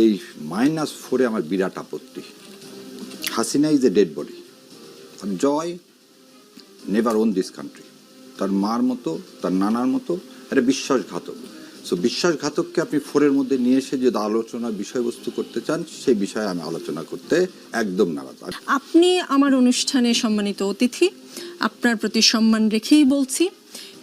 এই মাইনাস ফোরে আমার বিরাট আপত্তি। Hasina is a dead body R Joy never own this country তার মার মতো, তার নানার মতো একটা বিশ্বাসঘাতক। সো বিশ্বাসঘাতককে আপনি ফোরের মধ্যে নিয়ে এসে যদি আলোচনা, বিষয়বস্তু করতে চান, সেই বিষয়ে আমি আলোচনা করতে একদম নারাজ। আপনি আমার অনুষ্ঠানে সম্মানিত অতিথি, আপনার প্রতি সম্মান রেখেই বলছি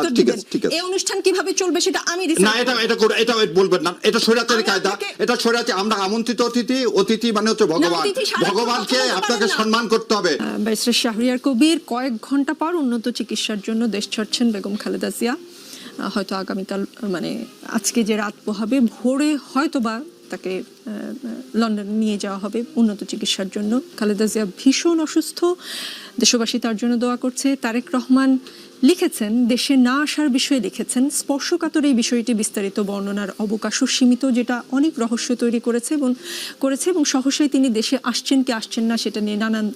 উত্তর দিবেন। এই অনুষ্ঠান কীভাবে চলবে সেটা আমি না এটা এটা করে এটা বলবেন না। এটা কায়দা। এটা আমরা আমন্ত্রিত অতিথি। অতিথি মানে হচ্ছে ভগবান। ভগবানকে আপনাকে সম্মান করতে হবে। ব্যারিস্টার শাহরিয়ার কবির কয়েক ঘণ্টা পর উন্নত চিকিৎসার জন্য দেশ ছাড়ছেন বেগম খালেদা জিয়া। হয়তো আগামীকাল মানে আজকে যে রাত পোহাবে ভোরে হয়তো বা তাকে লন্ডনে নিয়ে যাওয়া হবে উন্নত চিকিৎসার জন্য। খালেদা জিয়া ভীষণ অসুস্থ। দেশবাসী তার জন্য দোয়া করছে। তারেক রহমান লিখেছেন, দেশে না আসার বিষয়ে লিখেছেন। স্পর্শকাতর এই বিষয়টি বিস্তারিত বর্ণনার অবকাশও সীমিত, যেটা অনেক রহস্য তৈরি করেছে এবং করেছে এবং সহসাই তিনি দেশে আসছেন কি আসছেন না সেটা নিয়ে নানান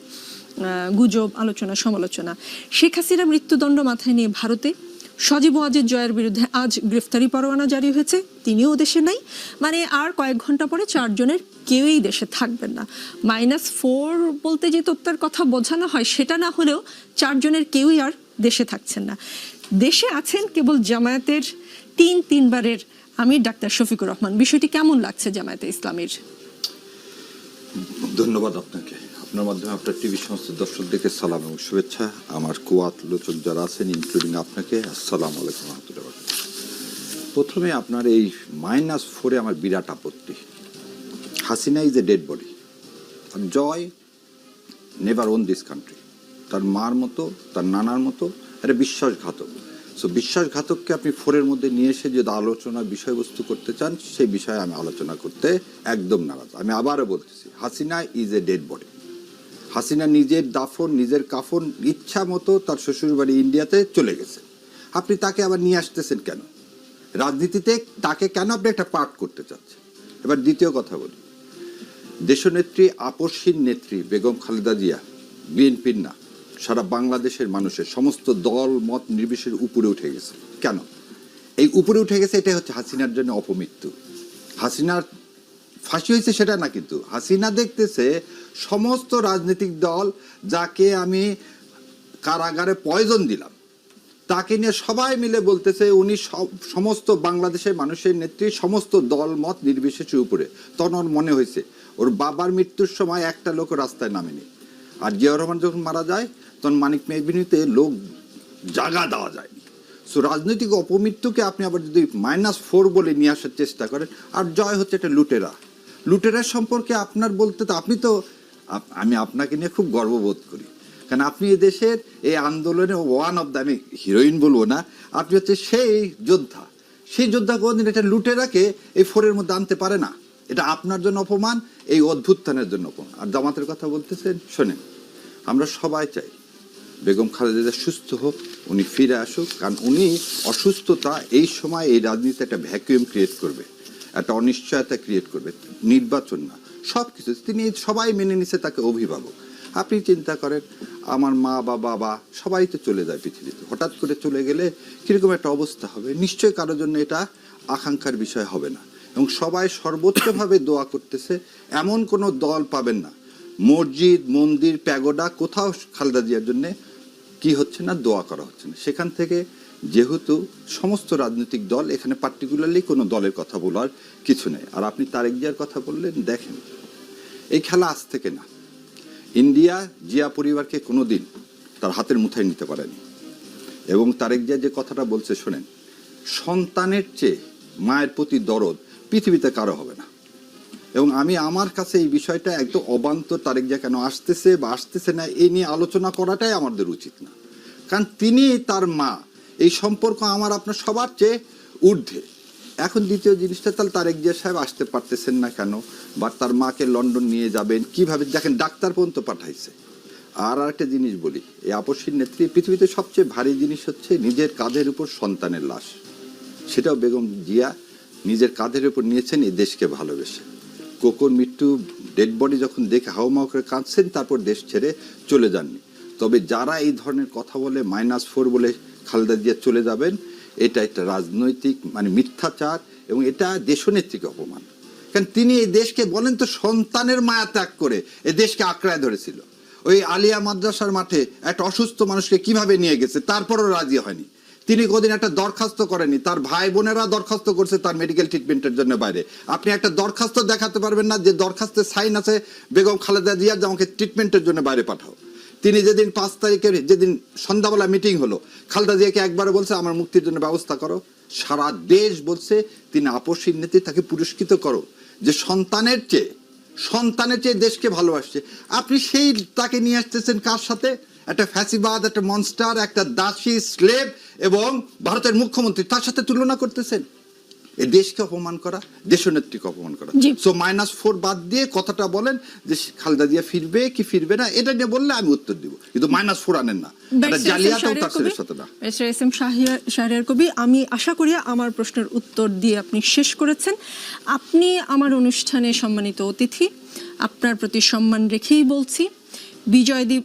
গুজব, আলোচনা, সমালোচনা। শেখ হাসিনা মৃত্যুদণ্ড মাথায় নিয়ে ভারতে সজীব ওয়াজের জয়ের বিরুদ্ধে আজ গ্রেফতারি পরোয়ানা জারি হয়েছে। তিনিও দেশে নাই। মানে আর কয়েক ঘণ্টা পরে চারজনের কেউই দেশে থাকবেন না। মাইনাস ফোর বলতে যে তত্ত্বের কথা বোঝানো হয়, সেটা না হলেও চারজনের কেউই আর দেশে থাকছেন না। দেশে আছেন কেবল জামায়াতের তিন তিনবারের আমির ডাক্তার শফিকুর রহমান। বিষয়টি কেমন লাগছে জামায়াতে ইসলামীর? ধন্যবাদ আপনাকে। আপনার মাধ্যমে আপনার টিভি সমস্ত দর্শকদেরকে সালাম এবং শুভেচ্ছা। আমার কুয়াত লোচক যারা আছেন ইনক্লুডিং আপনাকে, আসসালামু আলাইকুম রহমতুল্লাহ প্রথমে আপনার এই মাইনাস ফোরে আমার বিরাট আপত্তি। Hasina is a dead body R Joy never own this country তার মার মতো, তার নানার মতো একটা বিশ্বাসঘাতক। সো বিশ্বাসঘাতককে আপনি ফোরের মধ্যে নিয়ে এসে যদি আলোচনার বিষয়বস্তু করতে চান, সেই বিষয়ে আমি আলোচনা করতে একদম নারাজ। আমি আবারও বলতেছি, Hasina is a dead body Hasina নিজের দাফন, নিজের কাফন ইচ্ছা মতো তার শ্বশুরবাড়ি ইন্ডিয়াতে চলে গেছে। আপনি তাকে আবার নিয়ে আসতেছেন কেন? রাজনীতিতে তাকে কেন আপনি একটা পার্ট করতে চাচ্ছেন? এবার দ্বিতীয় কথা বলি। দেশনেত্রী, আপসহীন নেত্রী বেগম খালেদা জিয়া, বিএনপির না, সারা বাংলাদেশের মানুষের সমস্ত দল, মত নির্বিশেষের উপরে উঠে গেছে। কেন? এই উপরে উঠে গেছে এটা হচ্ছে হাসিনার জন্য অপমৃত্যু। হাসিনার ফাঁসি হয়েছে সেটা না কিন্তু। হাসিনা দেখতেছে সমস্ত রাজনৈতিক দল যাকে আমি কারাগারে পয়জন দিলাম, তাকে নিয়ে সবাই মিলে বলতেছে উনি সমস্ত বাংলাদেশের মানুষের নেত্রী, সমস্ত দল, মত নির্বিশেষের উপরে। তখন ওর মনে হয়েছে, ওর বাবার মৃত্যুর সময় একটা লোক রাস্তায় নামেনি। আর জিয়াউর রহমান যখন মারা যায়, তখন মানিক মেহবিনীতে লোক জাগা দেওয়া যায়নি সো রাজনৈতিক অপমৃত্যুকে আপনি আবার যদি মাইনাস ফোর বলে নিয়ে আসার চেষ্টা করেন, আর জয় হচ্ছে একটা লুটেরা। লুটেরা সম্পর্কে আপনার বলতে তো আপনি তো আমি আপনাকে নিয়ে খুব গর্ববোধ করি। কারণ আপনি দেশের এই আন্দোলনে ওয়ান অফ দ্য আমি হিরোইন বলব না, আপনি হচ্ছে সেই যোদ্ধা। সেই যোদ্ধা কোনদিন এটা লুটেরাকে এই ফোরের মধ্যে আনতে পারে না। এটা আপনার জন্য অপমান, এই অদ্ভুত্থানের জন্য অপমান। আর জামাতের কথা বলতেছেন, শোনেন, আমরা সবাই চাই বেগম খালেদা সুস্থ হোক, উনি ফিরে আসুক, কারণ উনি অসুস্থতা এই সময় এই রাজনীতি একটা ভ্যাকুয়াম ক্রিয়েট করবে। একটা অনিশ্চয়তা ক্রিয়েট করবে, নির্বাচন না। সব কিছু তিনি সবাই মেনে নিছে তাকে অভিভাবক। আপনি চিন্তা করেন, আমার মা বা বাবা সবাই তো চলে যায় পৃথিবীতে। হঠাৎ করে চলে গেলে কীরকম একটা অবস্থা হবে? নিশ্চয়ই কারোর জন্য এটা আকাঙ্ক্ষার বিষয় হবে না। এবং সবাই সর্বোচ্চভাবে দোয়া করতেছে, এমন কোনো দল পাবেন না। মসজিদ, মন্দির, প্যাগোডা, কোথাও খালদা জিয়ার জন্যে কি হচ্ছে না, দোয়া করা হচ্ছে না। সেখান থেকে যেহেতু সমস্ত রাজনৈতিক দল এখানে পার্টিকুলারলি কোনো দলের কথা বলার কিছু নেই। আর আপনি তারেক জিয়ার কথা বললেন, দেখেন, এই খেলা আজ থেকে না। ইন্ডিয়া জিয়া পরিবারকে কোনো দিন তার হাতের মুঠায় নিতে পারেনি। এবং তারেক জিয়া যে কথাটা বলছে, শোনেন, সন্তানের চেয়ে মায়ের প্রতি দরদ পৃথিবীতে কারও হবে না। এবং আমি আমার কাছে এই বিষয়টা একদম অবান্ত তারেক জিয়া কেন আসতেছে বা আসতেছে না এই নিয়ে আলোচনা করাটাই আমাদের উচিত না। কারণ তিনি তার মা এই সম্পর্ক আমার আপনার সবার চেয়ে ঊর্ধ্বে। এখন দ্বিতীয় জিনিসটা, তাহলে তারেক জিয়া সাহেব আসতে পারতেছেন না কেন? বা তার মাকে লন্ডন নিয়ে যাবেন, কীভাবে? দেখেন, ডাক্তার পর্যন্ত পাঠাইছে। আর একটা জিনিস বলি, এই আপসীর নেত্রী পৃথিবীতে সবচেয়ে ভারী জিনিস হচ্ছে নিজের কাঁধের উপর সন্তানের লাশ। সেটাও বেগম জিয়া নিজের কাঁধের উপর নিয়েছেন, এই দেশকে ভালোবেসে। কোকোর মৃত্যু, ডেড বডি যখন দেখে হাওমাও করে কাঁদছেন, তারপর দেশ ছেড়ে চলে যাননি। তবে যারা এই ধরনের কথা বলে, মাইনাস ফোর বলে খালেদা জিয়া চলে যাবেন, এটা একটা রাজনৈতিক মানে মিথ্যাচার, এবং এটা দেশনেত্রীকে অপমান। কারণ তিনি এই দেশকে বলেন তো, সন্তানের মায়া ত্যাগ করে এই দেশকে আঁকড়ায় ধরেছিল। ওই আলিয়া মাদ্রাসার মাঠে একটা অসুস্থ মানুষকে কীভাবে নিয়ে গেছে, তারপরও রাজি হয়নি। তিনি কোদিন একটা দরখাস্ত করেনি তার ভাই বোনেরা দরখাস্ত করছে তার মেডিকেল ট্রিটমেন্টের জন্য বাইরে। আপনি একটা দরখাস্ত দেখাতে পারবেন না যে দরখাস্তের সাইন আছে, বেগম খালেদা জিয়া, যে আমাকে ট্রিটমেন্টের জন্য বাইরে পাঠাও। তিনি যেদিন পাঁচ তারিখে যেদিন সন্ধ্যাবেলা মিটিং হলো, খালদা জিয়াকে একবার বলছে, আমার মুক্তির জন্য ব্যবস্থা করো। সারা দেশ বলছে, তিনি আপসীর নীতি তাকে পুরস্কৃত করো। যে সন্তানের চেয়ে সন্তানের চেয়ে দেশকে ভালোবাসছে। আপনি সেই তাকে নিয়ে আসতেছেন কার সাথে? একটা ফ্যাসিবাদ, একটা মনস্টার একটা দাসী স্লেব এবং ভারতের মুখ্যমন্ত্রী, তার সাথে তুলনা করতেছেন? দেশকে অপমান করা দেশনেত্রীকে অপমান করা। সো মাইনাস ফোর বাদ দিয়ে কথাটা বলেন যে খালেদা জিয়া ফিরবে কি ফিরবে না এটা নিয়ে বললে আমি উত্তর দিব। কিন্তু মাইনাস ফোর আনেন না। আমি আশা করি আমার প্রশ্নের উত্তর দিয়ে আপনি শেষ করেছেন। আপনি আমার অনুষ্ঠানে সম্মানিত অতিথি আপনার প্রতি সম্মান রেখেই বলছি বিজয় দ্বীপ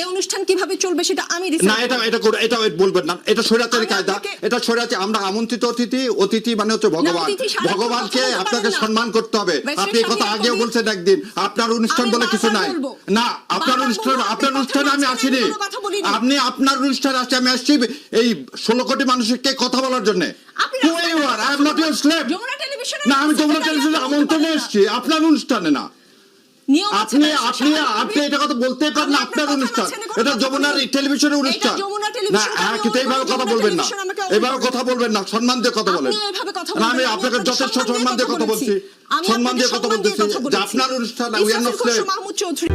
এই অনুষ্ঠান কীভাবে চলবে সেটা আমি না এটা এটা এটা বলবেন না। এটা স্বৈরাচারী কায়দা। এটা স্বৈরাচারী আমরা আমন্ত্রিত অতিথি অতিথি মানে হচ্ছে ভগবান। ভগবানকে আপনাকে সম্মান করতে হবে। আপনি কথা আগেও বলছেন একদিন। আপনার অনুষ্ঠান বলে কিছু নাই। না আপনার অনুষ্ঠান আপনার অনুষ্ঠানে আমি আসিনি। আপনি আপনার অনুষ্ঠানে আসছি আমি আসছি। এই ষোলো কোটি মানুষকে কথা বলার জন্য? না আমি যমুনা টেলিভিশনে আমন্ত্রণে এসেছি। আপনার অনুষ্ঠানে না। আপনি আপনি আপনি এটা কথা বলতে পারেন আপনার অনুষ্ঠান। এটা যমুনার টেলিভিশনের অনুষ্ঠান। না হ্যাঁ কিন্তু এইভাবে কথা বলবেন না। এভাবে কথা বলবেন না সম্মান দিয়ে কথা বলেন। আমি আপনাকে যথেষ্ট সম্মান দিয়ে কথা বলছি। সম্মান দিয়ে কথা বলতেছি। আপনার অনুষ্ঠান নট চৌধুরী।